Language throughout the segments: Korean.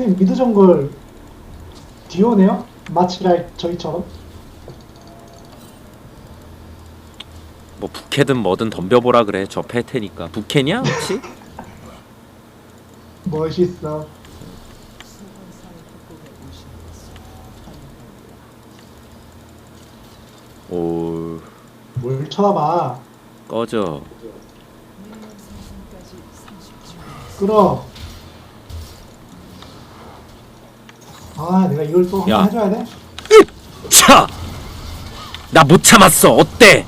어떻게 미드 정글 디오네요? 마치랄 저희처럼? 뭐 부캐든 뭐든 덤벼보라 그래 저 패 테니까 부캐냐 혹시? 멋있어. 오 뭘 쳐다봐. 꺼져 끌어. 아, 내가 이걸 또 야. 해줘야 돼? 차! 나 못 참았어 어때?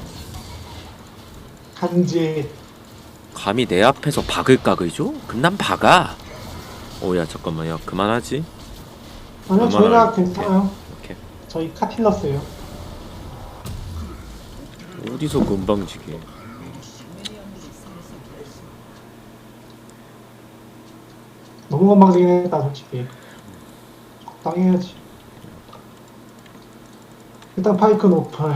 간지. 감히 내 앞에서 박을 각을줘? 그럼 난 박아 오야 잠깐만 야 그만하지 아니요, 얼마나 저희가 이렇게. 괜찮아요. 이렇게 저희 카틸러스예요. 어디서 금방지게 너무 건방지긴 했다, 솔직히. 적당히 해야지. 일단 파이크 노플.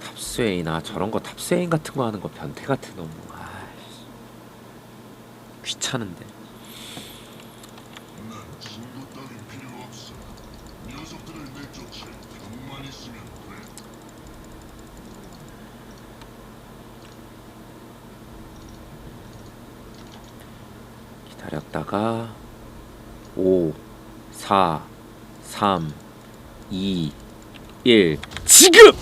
탑스웨이나 저런 거 탑스웨인 같은 거 하는 거 변태 같은 놈 아이씨 귀찮은데 친구 따윈 필요 없어. 녀석들을 내쫓을 병만 있으면 돼. 기다렸다가 5 4 3 2 1 지금!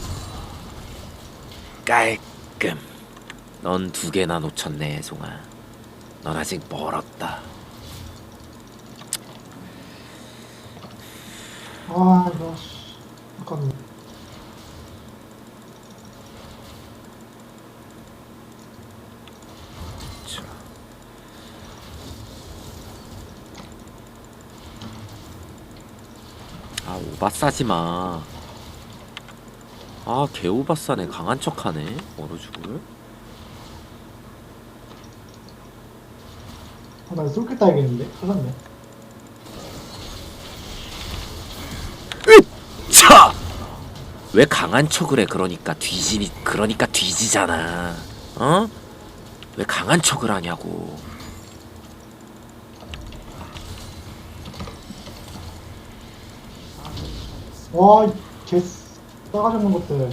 깔끔. 넌 두 개나 놓쳤네 송아. 넌 아직 멀었다 아, 이거, 씨. 아깝네. 자. 아 오바 싸지 마. 아 개오바 싸네 강한 척하네 어느 죽을. 아, 나 쏠게 따야겠는데? 큰일 났네. 차! 왜 강한 척을 해 그러니까 뒤지니 그러니까 뒤지잖아. 어? 왜 강한 척을 하냐고. 와, 이 개, 싸가지 없는 것들. 야,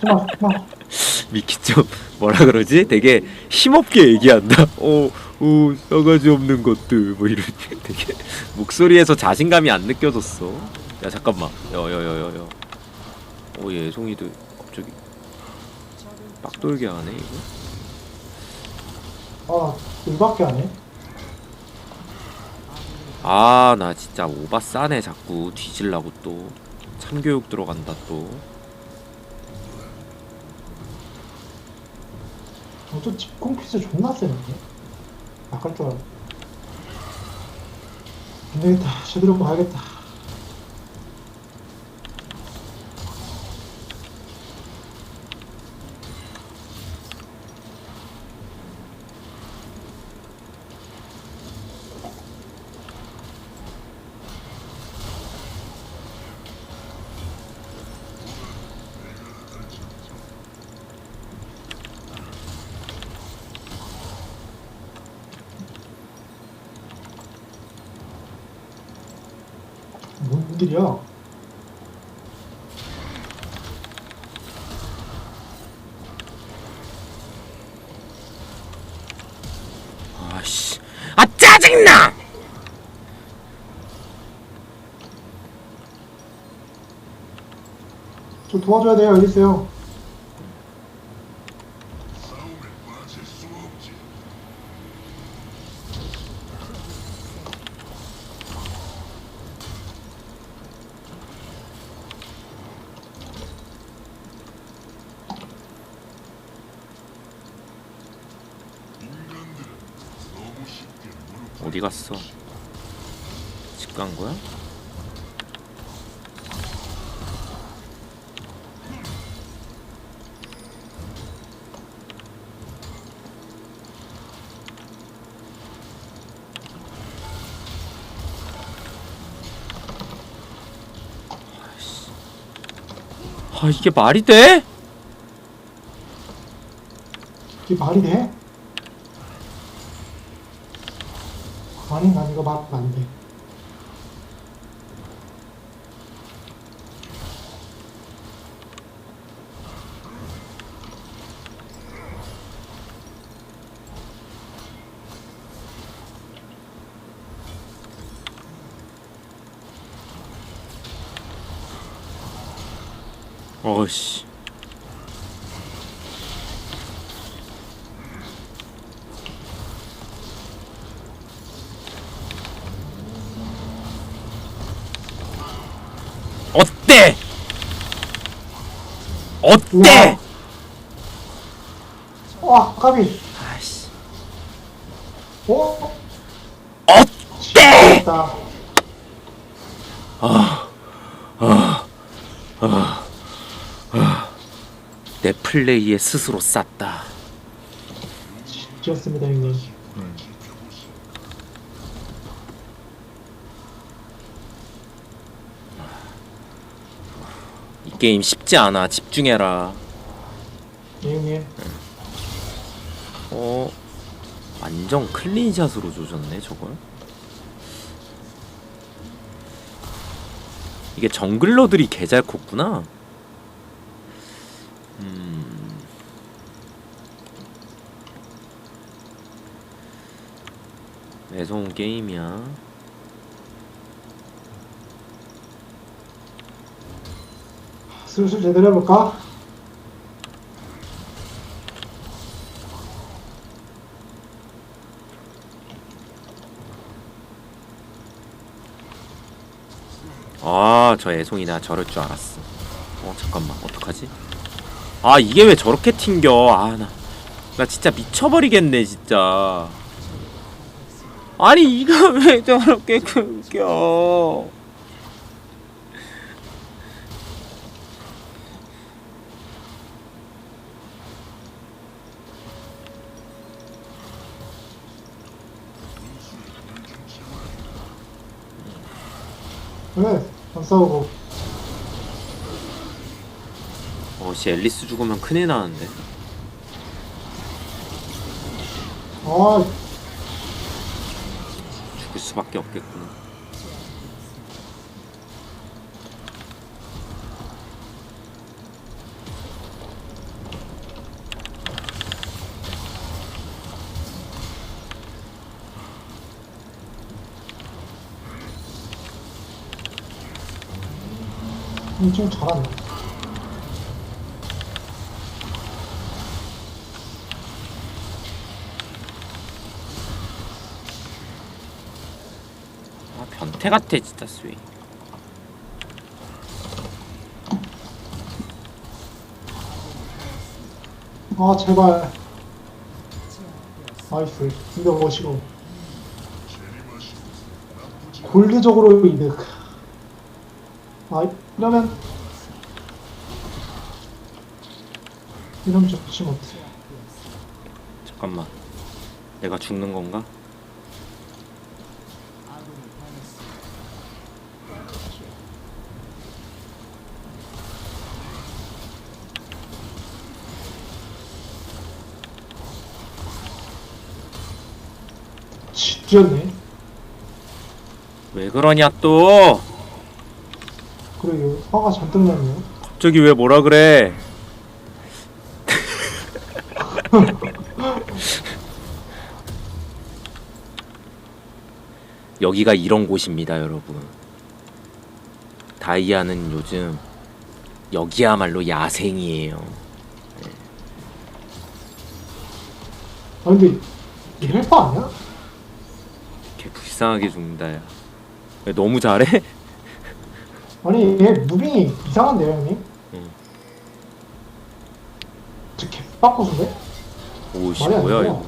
스마, 스마. 미키 좀 뭐라 그러지? 되게 힘없게 얘기한다. 어, 어, 싸가지 없는 것들 뭐 이런 되게 목소리에서 자신감이 안 느껴졌어. 야 잠깐만, 여여여여여. 오 예송이도 갑자기 빡돌게 하네 이거. 아, 일밖에 안 해? 아 나 진짜 오바 싸네 자꾸 뒤질라고 또 참교육 들어간다 또. 집공 퀴즈 존나 세는데? 나갈 줄 되겠다. 제대로 가야겠다. 뭔 일이야? 아씨, 아 짜증나! 저 도와줘야 돼요. 여기 있어요. 싸움에 빠질 수 없지. 인간들은 너무 쉽게 무릎 어디 갔어? 집 간 거야? 아이씨. 아 이게 말이 돼? 이게 말이 돼? 말하면 안 돼. 어씨 어때? 어때? 와 까비. 아이씨 어? 어때? 됐다. 내 플레이에 스스로 쌌다 지었습니다 형님. 게임 쉽지 않아. 집중해라. 네, 형님. 어 완전 클린샷으로 조졌네 저걸. 이게 정글러들이 개잘 컸구나. 음. 매서운 게임이야 슬슬 제대로 해볼까? 아 저 애송이 나 저럴 줄 알았어. 어 잠깐만 어떡하지? 아 이게 왜 저렇게 튕겨? 아 나 나 진짜 미쳐버리겠네 진짜. 아니 이거 왜 저렇게 끊겨 싸우고. 어씨 앨리스 죽으면 큰일 나는데. 아, 죽을 수밖에 없겠구나 이 친구 잘한다. 아 변태 같아 진짜 스웨이 아, 제발. 나이스. 이거 멋이고. 골드적으로 이득. 아, 이러면. 이러면 좋지 못해. 잠깐만 내가 죽는 건가? 지렸네. 왜 그러냐 또 그러게요. 화가 잔뜩 나네요. 갑자기 왜 뭐라 그래 여기가 이런 곳입니다 여러분 다이아는 요즘 여기야말로 야생이에요 아, 근데, 이 헬파 아니야? 개 불쌍하게 죽는다 야왜 너무 잘해? 아니, 얘 무빙이 이상한데요, 형님? 응. 저 개빡고수인데? 오씨 말이 안 뭐야. 이거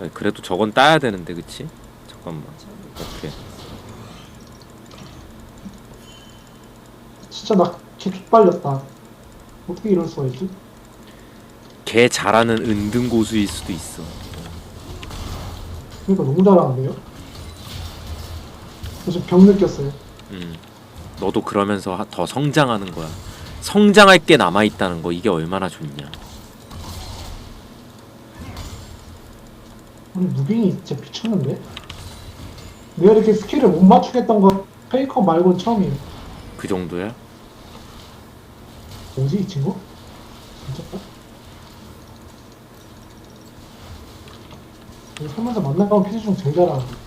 야, 그래도 저건 따야 되는데 그치? 잠깐만 오케이 진짜 나개 족발렸다. 어떻게 이럴 수가 있지? 개 잘하는 은둔 고수일 수도 있어 그러니까 너무 잘하는데요? 저 지금 병 느꼈어요. 음 너도 그러면서 하- 더 성장하는 거야. 성장할 게 남아 있다는 거 이게 얼마나 좋냐. 우리 무빙이 진짜 미쳤는데? 내가 이렇게 스킬을 못 맞추겠던 건 페이커 말고 처음이에요. 그 정도야? 뭐지 이 친구? 미쳤다. 살면서 만나본 피지 중 제일 잘하는데.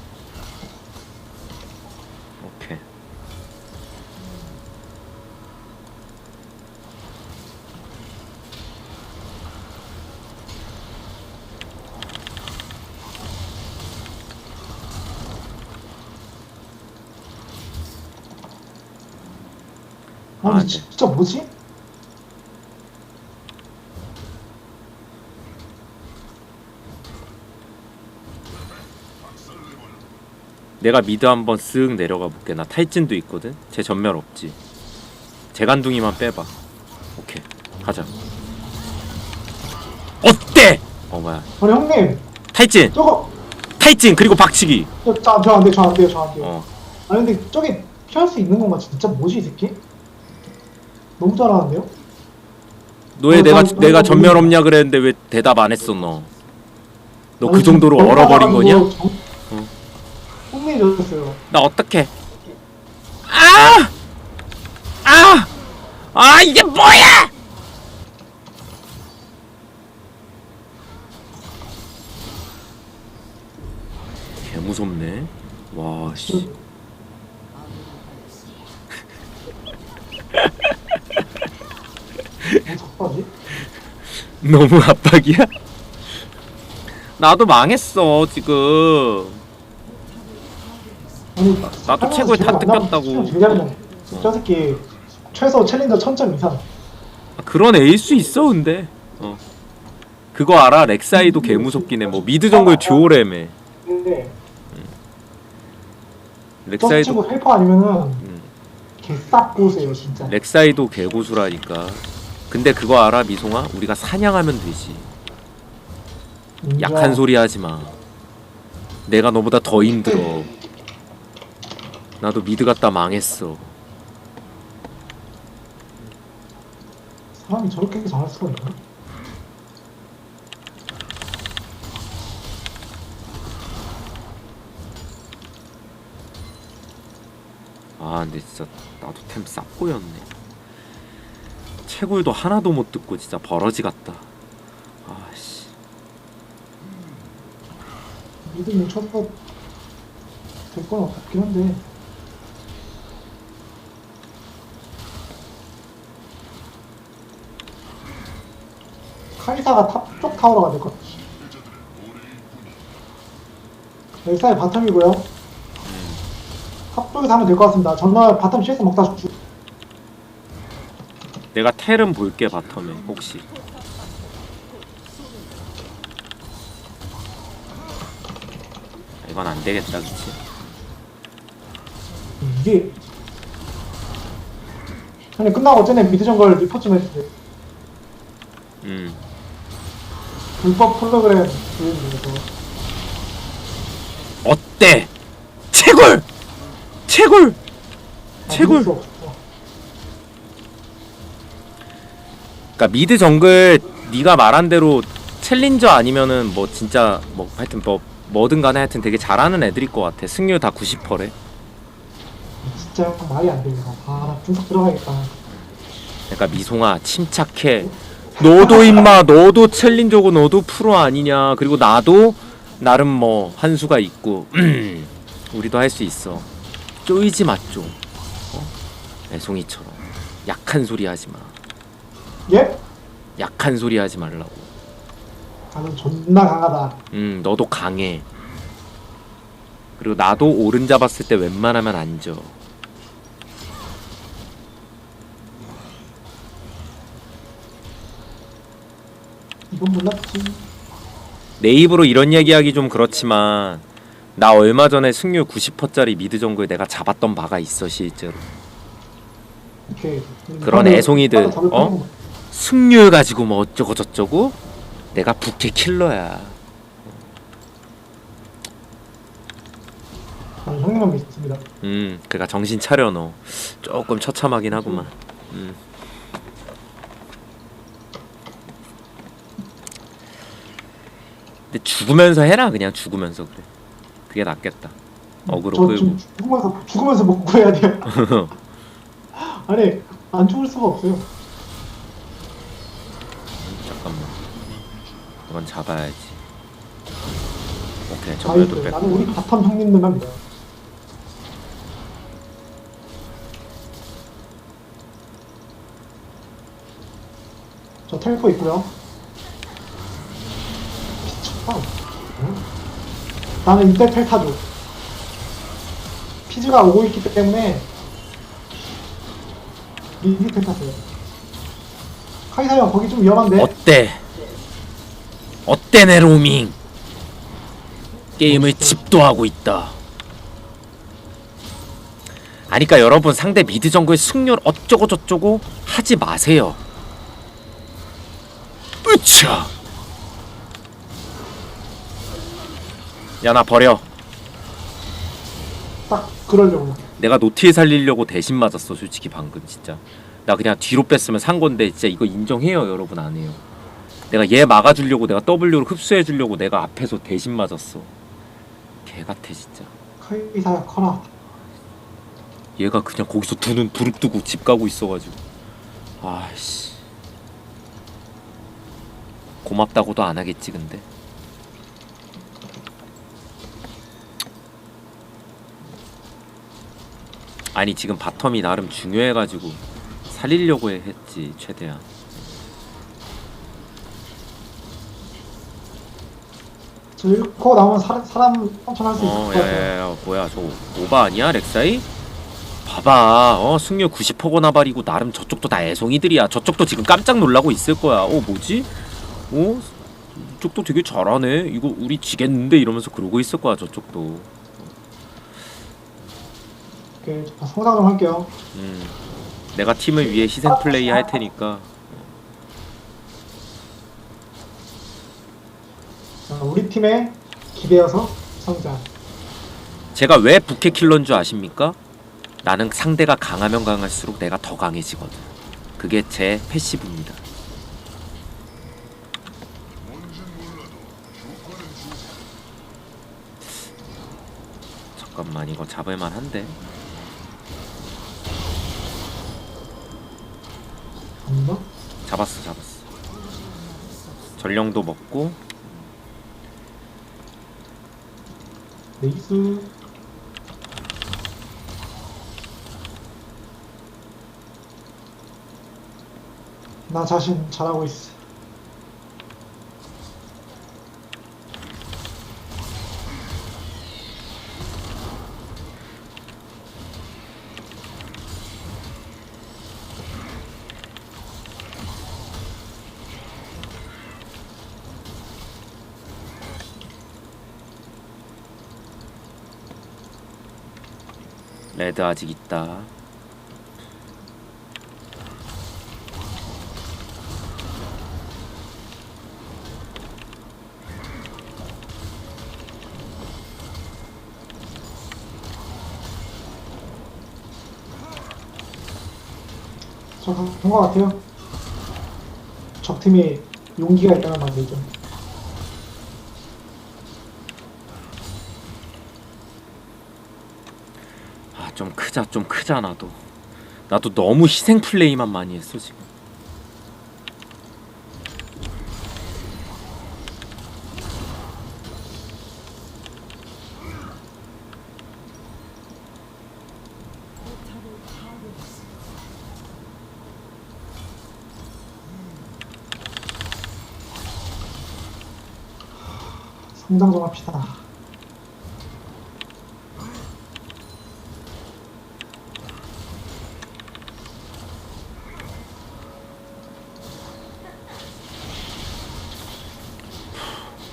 아니 아, 네. 진짜 뭐지? 내가 미드 한번 쓱 내려가 볼게. 나 탈진도 있거든. 제 전멸 없지. 재간둥이만 빼봐. 오케이. 가자. 어때? 어 뭐야? 아니 형님 탈진, 저거 탈진 그리고 박치기. 저안 돼요 저안 돼요 저 안 돼요. 어. 아니 근데 저게 피할 수 있는 건가 진짜 뭐지 이 새끼? 너무 잘하는데요? 너의 어, 내가 저- 내가 저- 전멸 없냐 그랬는데 왜 대답 안 했어 너? 너 그 정도로 얼어버린 거냐? 어. 흥미해졌어요. 나 어떡해? 아! 아! 아 이게 뭐야? 개 무섭네. 와 씨. 어떡하지? 너무 압박이야? 나도 망했어 지금. 아니 나도 최고에 다 뜯겼다고. 저 새끼 최소 챌린저 1000점 이상. 아, 그런 에일 수 있어 근데. 어. 그거 알아? 렉사이도 개 무섭긴 해. 뭐 미드 정글 듀오래매. 근데 저 렉사이도 친구 헬퍼 아니면은 음. 개싹 고세요 진짜. 렉사이도 개고수라니까. 근데 그거 알아 미송아? 우리가 사냥하면 되지. 약한 소리 하지 마. 내가 너보다 더 힘들어. 나도 미드 갔다 망했어. 사람이 저렇게 잘할 수가 있나? 아 근데 진짜 나도 템싹 꼬였네. 채굴도 하나도 못 듣고 진짜 버러지 같다. 아씨. 미드 뭉쳐서 될건 없긴 한데. 카이사가 탑 쪽 타워로 가야 될것 같아. 엑사이 바텀이고요. 탑 쪽에서 하면 될 것 같습니다. 전날 바텀 CS 먹다 죽. 내가 텔은 볼게 바텀에 혹시. 이건 안 되겠다, 그치? 이게 아니 끝나고 전에 미드 정글 리포트 좀 해주세요. 음. 불법 홀로그램 보여주면서 어때? 채굴! 채굴! 아, 채굴! 믿을 수 없어. 그러니까 미드 정글 네가 말한 대로 챌린저 아니면은 뭐 진짜 뭐 하여튼 뭐 뭐든 간에 하여튼 되게 잘하는 애들일 것 같아. 승률 다 90%래. 진짜 말이 안 되네. 아, 분석 들어가야겠다. 그러니까 미송아 침착해. 너도 임마 너도 챌린저고 너도 프로 아니냐. 그리고 나도 나름 뭐 한수가 있고 우리도 할 수 있어. 쪼이지 마 좀. 어? 애송이처럼 약한 소리 하지 마. 예? 약한 소리 하지 말라고. 나는 존나 강하다. 음, 너도 강해. 그리고 나도 오른 잡았을 때 웬만하면 안 져. 이건 몰랐지. 내 입으로 이런 얘기하기 좀 그렇지만 나 얼마 전에 승률 90%짜리 미드 정글 내가 잡았던 바가 있어 실제로. 이렇게 그런 애송이들, 어? 승률 가지고 뭐 어쩌고 저쩌고 내가 부캐 킬러야. 난 형님만 믿습니다. 음, 그러니까 정신 차려 너. 조금 처참하긴 하구만. 음. 근데 죽으면서 해라 그냥 죽으면서 그래. 그게 낫겠다. 어그로 저 끌고. 지금 죽으면서 죽으면서 먹고 해야 돼요. 아니 안 죽을 수가 없어요. 잠깐만. 이건 잡아야지. 오케이, 나이스. 전멸도 뺐고. 나는 우리 바텀 형님들만 믿어. 저 텔포 있고요. 미쳤다. 응? 나는 이때 텔 타줘. 피즈가 오고 있기 때문에 미리 텔 타세요. 카이사 형 거기 좀 위험한데. 어때? 어때 내 로밍? 게임을 집도하고 있다. 아니까 여러분 상대 미드 정글 승률 어쩌고 저쩌고 하지 마세요. 으차. 야나 버려. 딱 그러려고. 내가 노티에 살리려고 대신 맞았어 솔직히 방금 진짜. 나 그냥 뒤로 뺐으면 산 건데 진짜 이거 인정해요 여러분 안 해요. 내가 얘 막아주려고 내가 W로 흡수해주려고 내가 앞에서 대신 맞았어. 개 같아 진짜. 카이사야 커라. 얘가 그냥 거기서 두 눈 부릅 뜨고 집 가고 있어가지고 아씨 고맙다고도 안 하겠지 근데 아니 지금 바텀이 나름 중요해가지고 살리려고 해- 했지 최대한 저 잃고 나오면 사, 사람 삼천할 수 있을 것어 같아요. 야야야 뭐야 저 오바 아니야 렉사이? 봐봐 어 승률 90%거나 발이고 나름 저쪽도 다 애송이들이야 저쪽도 지금 깜짝 놀라고 있을 거야 어 뭐지? 어? 이쪽도 되게 잘하네 이거 우리 지겠는데 이러면서 그러고 있을 거야 저쪽도 오케이, 자, 성장 좀 할게요. 음 내가 팀을 위해 희생 플레이 할 테니까 자, 우리 팀에 기대어서 성장. 제가 왜 부캐 킬러인 줄 아십니까? 나는 상대가 강하면 강할수록 내가 더 강해지거든 그게 제 패시브입니다. 잠깐만 이거 잡을만 한데 잡았어 잡았어 전령도 먹고 레이스. 나 자신 잘하고 있어. 레드 아직 있다 저본것 같아요. 적 팀이 용기가 있다는 말이죠. 좀 크자 좀 크자 나도 나도 너무 희생 플레이만 많이 했어 지금 성장 좀 합시다.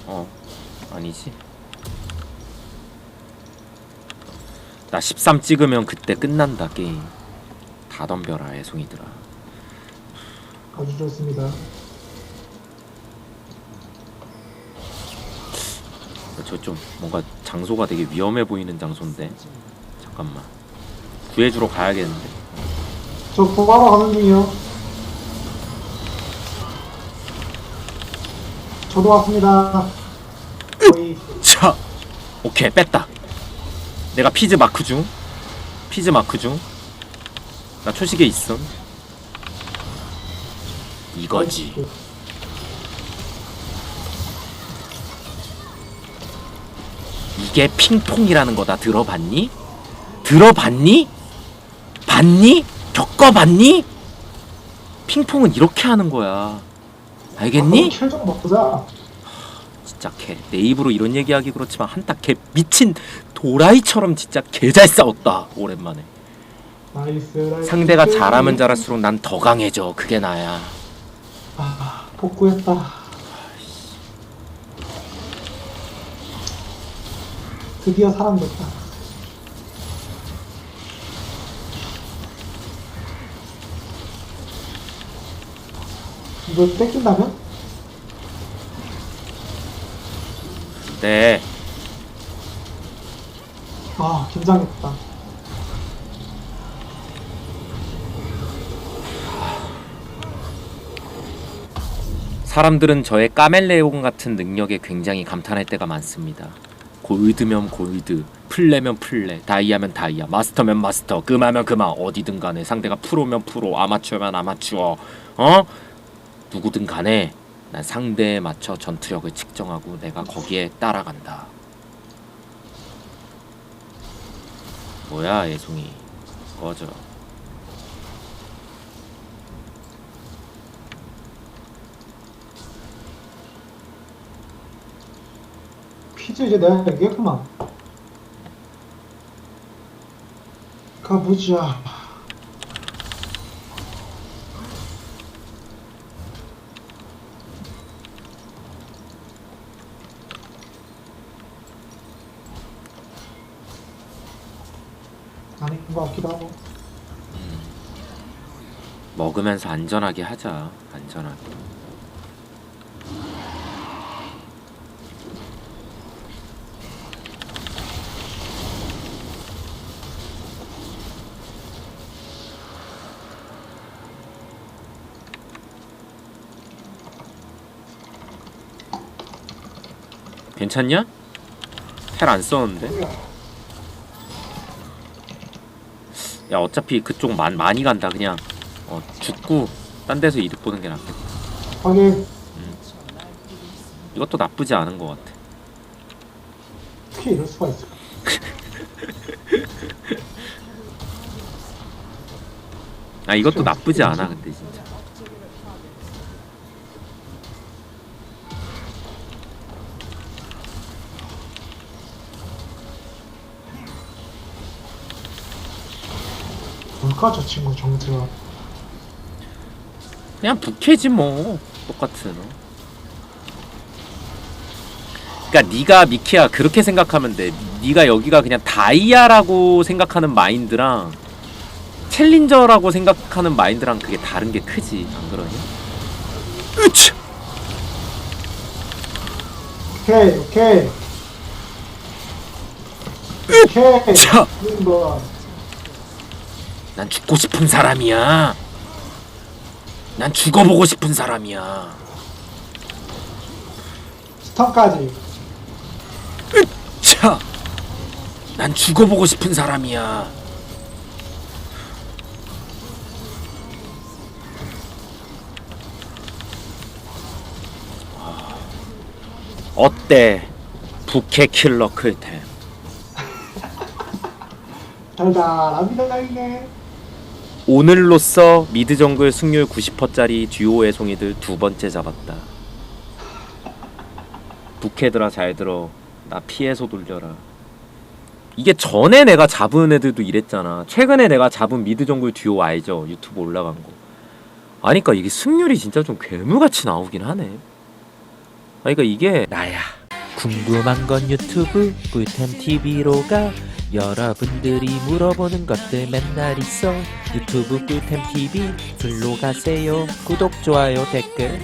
어 아니지 나 13 찍으면 그때 끝난다 게임 다 덤벼라 애송이들아 아주 좋습니다. 저 좀 뭔가 장소가 되게 위험해 보이는 장소인데 잠깐만 구해주러 가야겠는데 저 구하러 가는 중이요. 저도 왔습니다. 자 오케이 뺐다 내가 피즈 마크 중 피즈 마크 중나 초식에 있음 이거지 이게 핑퐁이라는 거다 들어봤니? 들어봤니? 봤니? 겪어봤니? 핑퐁은 이렇게 하는 거야 알겠니? 킬좀 먹자. 진짜 개 내 입으로 이런 얘기하기 그렇지만 한타 개 미친 도라이처럼 진짜 개 잘 싸웠다 오랜만에 나이스. 나이스. 상대가 잘하면 잘할수록 난 더 강해져 그게 나야 아, 복구했다. 드디어 사람 됐다. 이거 뺏긴다면? 네 아, 긴장했다. 사람들은 저의 까멜레온 같은 능력에 굉장히 감탄할 때가 많습니다. 골드면 골드, 플레면 플레, 다이아면 다이아, 마스터면 마스터, 금하면 금하, 어디든 간에 상대가 프로면 프로, 아마추어면 아마추어, 어? 누구든 간에 난 상대에 맞춰 전투력을 측정하고 내가 거기에 따라간다. 뭐야, 예송이. 꺼져. 퀴즈 이제 내가 얘기했구만. 가보자. 아닌 것 같기도 하고. 먹으면서 안전하게 하자. 안전하게. 괜찮냐? 텔안 썼는데? 야 어차피 그쪽 많, 많이 간다 그냥 어, 죽고 딴 데서 이득 보는 게 낫겠다. 확인. 이것도 나쁘지 않은 것 같아. 어떻게 이럴 수가 있어. 아 이것도 나쁘지 않아 근데 진짜. 뭘까 저 친구 정체가. 그냥 부캐지 뭐 똑같은. 어. 그러니까 네가 미키야 그렇게 생각하면 돼. 네가 여기가 그냥 다이아라고 생각하는 마인드랑 챌린저라고 생각하는 마인드랑 그게 다른 게 크지 안 그러니? 으치! 오케이, 오케이. 오케이. 자! 번난 죽고 싶은 사람이야. 난 죽어보고 싶은 사람이야. 스턴까지. 차! 난 죽어보고 싶은 사람이야. 아, 어때? 부캐 킬러 클템. 달달합니다, 이게. 오늘로써 미드 정글 승률 90%짜리 듀오 애송이들 두 번째 잡았다. 부캐들아 잘 들어. 나 피해서 돌려라. 이게 전에 내가 잡은 애들도 이랬잖아. 최근에 내가 잡은 미드 정글 듀오 알죠? 유튜브 올라간 거. 아니까 이게 승률이 진짜 좀 괴물같이 나오긴 하네. 아니까 이게 나야. 궁금한 건 유튜브 꿀템 TV로 가 여러분들이 물어보는 것들 맨날 있어. 유튜브 꿀템 TV 글로 가세요. 구독 좋아요 댓글